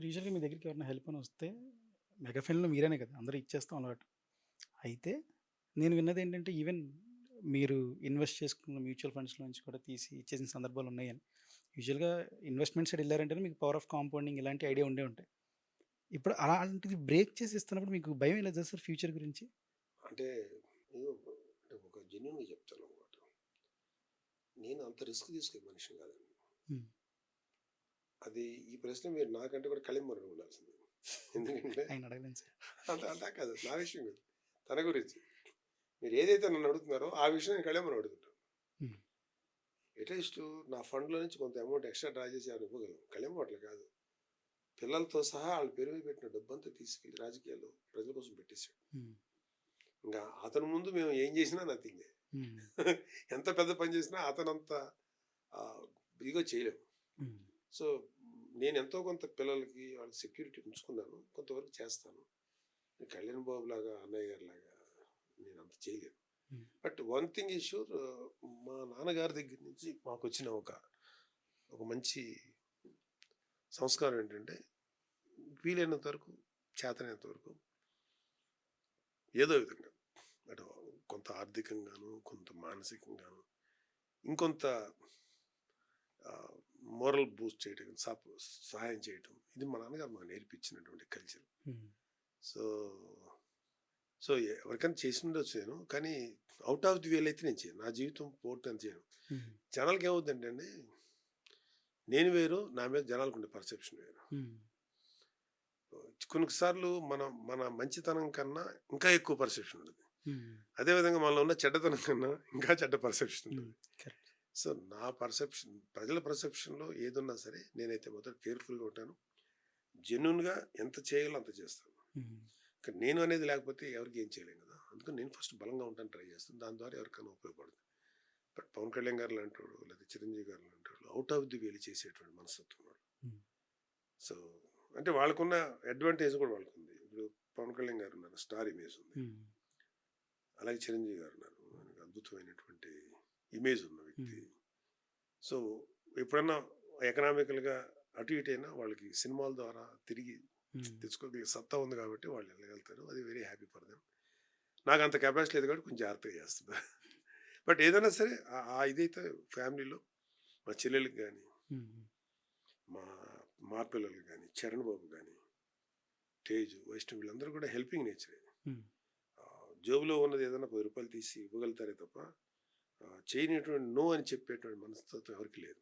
Sir యూజువల్గా మీ దగ్గరికి ఎవరైనా హెల్ప్ అని వస్తే మెగా ఫిల్మ్లో మీరేనే కదా అందరూ ఇచ్చేస్తాం అలవాటు. అయితే నేను విన్నది ఏంటంటే ఈవెన్ మీరు ఇన్వెస్ట్ చేసుకున్న మ్యూచువల్ ఫండ్స్లో నుంచి కూడా తీసి ఇచ్చేసిన సందర్భాలు ఉన్నాయని. యూజువల్గా ఇన్వెస్ట్మెంట్ సైడ్ వెళ్ళారంటే మీకు పవర్ ఆఫ్ కాంపౌండింగ్ ఇలాంటి ఐడియా ఉండే ఉంటాయి. ఇప్పుడు అలాంటిది బ్రేక్ చేసి ఇస్తున్నప్పుడు మీకు భయం లేదు సార్ ఫ్యూచర్ గురించి? అంటే నేను అంటే ఒక జెన్యున్గా చెప్తాను అనమాట నేను అంత రిస్క్ తీసుకునే మనిషిని కాదండి. అది ఈ ప్రశ్న మీరు నాకంటే కూడా కలిమ్మరని ఉండాల్సింది. ఎందుకంటే ఆయన అడగలేను సార్. అంత అంతా కాదు నా విషయం కాదు. తన గురించి. మీరు ఏదైతే నన్ను అడుగుతున్నారో ఆ విషయం నేను కళ్యాణం అడుగుతుంటాను. అట్లీస్ట్ నా ఫండ్లో నుంచి కొంత అమౌంట్ ఎక్స్ట్రా డ్రా చేసి ఆయన ఇవ్వగలను. కళ్యాణం అట్లా కాదు. పిల్లలతో సహా వాళ్ళ పేరు మీద పెట్టిన డబ్బంతా తీసుకెళ్ళి రాజకీయాల్లో ప్రజల కోసం పెట్టేశాడు. ఇంకా అతని ముందు మేము ఏం చేసినా నథింగ్. ఎంత పెద్ద పని చేసినా అతనంత ఇదిగో చేయలేము. సో నేను ఎంతో కొంత పిల్లలకి వాళ్ళకి సెక్యూరిటీ ఉంచుకున్నాను. కొంతవరకు చేస్తాను. కళ్యాణ్ బాబు లాగా అన్నయ్య గారి లాగా నేను అంత చేయలేను. But one thing is sure మా నాన్నగారి దగ్గర నుంచి మాకు వచ్చిన ఒక ఒక మంచి సంస్కారం ఏంటంటే వీలైనంత వరకు చేతనైనంత వరకు ఏదో విధంగా అటు కొంత ఆర్థికంగాను కొంత మానసికంగాను ఇంకొంత మోరల్ బూస్ట్ సప సహాయం చేయటం ఇది మా నాన్నగారు మాకు నేర్పించినటువంటి కల్చర్. సో సో ఎవరికైనా చేసి ఉండొచ్చు నేను కానీ అవుట్ ఆఫ్ ది వేల్ అయితే నేను చేయను. నా జీవితం పోటీ చేయను. జనాలకి ఏమవుతుందంటే అండి నేను వేరు నా మీద జనాలకు ఉండే పర్సెప్షన్ వేరు. కొన్నిసార్లు మన మన మంచితనం కన్నా ఇంకా ఎక్కువ పర్సెప్షన్ ఉంటుంది. అదేవిధంగా మనలో ఉన్న చెడ్డతనం కన్నా ఇంకా చెడ్డ పర్సెప్షన్ ఉంటుంది. సో నా పర్సెప్షన్ ప్రజల పర్సెప్షన్లో ఏదున్నా సరే నేనైతే మొదట కేర్ఫుల్గా ఉంటాను. జెన్యున్గా ఎంత చేయగలో అంత చేస్తాను. కానీ నేను అనేది లేకపోతే ఎవరికి ఏం చేయలేం కదా! అందుకని నేను ఫస్ట్ బలంగా ఉంటాను ట్రై చేస్తాను. దాని ద్వారా ఎవరికైనా ఉపయోగపడుతుంది. బట్ పవన్ కళ్యాణ్ గారు లాంటి వాడు లేదా చిరంజీవి గారు లాంటి వాళ్ళు అవుట్ ఆఫ్ ది వేలు చేసేటువంటి మనస్తత్వం వాళ్ళు. సో అంటే వాళ్ళకున్న అడ్వాంటేజ్ కూడా వాళ్ళకు ఉంది ఇప్పుడు పవన్ కళ్యాణ్ గారు ఉన్నారు స్టార్ ఇమేజ్ ఉంది. అలాగే చిరంజీవి గారు ఉన్నారు. అద్భుతమైనటువంటి ఇమేజ్ ఉన్న వ్యక్తి. సో ఎప్పుడన్నా ఎకనామికల్గా అటు ఇటు అయినా వాళ్ళకి సినిమాల ద్వారా తిరిగి తెచ్చుకోగలిగే సత్తా ఉంది కాబట్టి వాళ్ళు వెళ్ళగలుగుతారు. అది వెరీ హ్యాపీ ఫర్ దెమ్ నాకు అంత కెపాసిటీ లేదు కాబట్టి కొంచెం జాగ్రత్తగా చేస్తున్నారు బట్ ఏదైనా సరే ఆ- ఇదైతే ఫ్యామిలీలో మా చెల్లెలకి కానీ మా మా పిల్లలకి కానీ చరణ్ బాబు కానీ తేజు వైష్ణవ్ వీళ్ళందరూ కూడా హెల్పింగ్ నేచరే జోబులో ఉన్నది ఏదైనా పది రూపాయలు తీసి ఇవ్వగలుగుతారే తప్ప చేయనటువంటి నో అని చెప్పేటువంటి మనస్తత్వం ఎవరికి లేదు.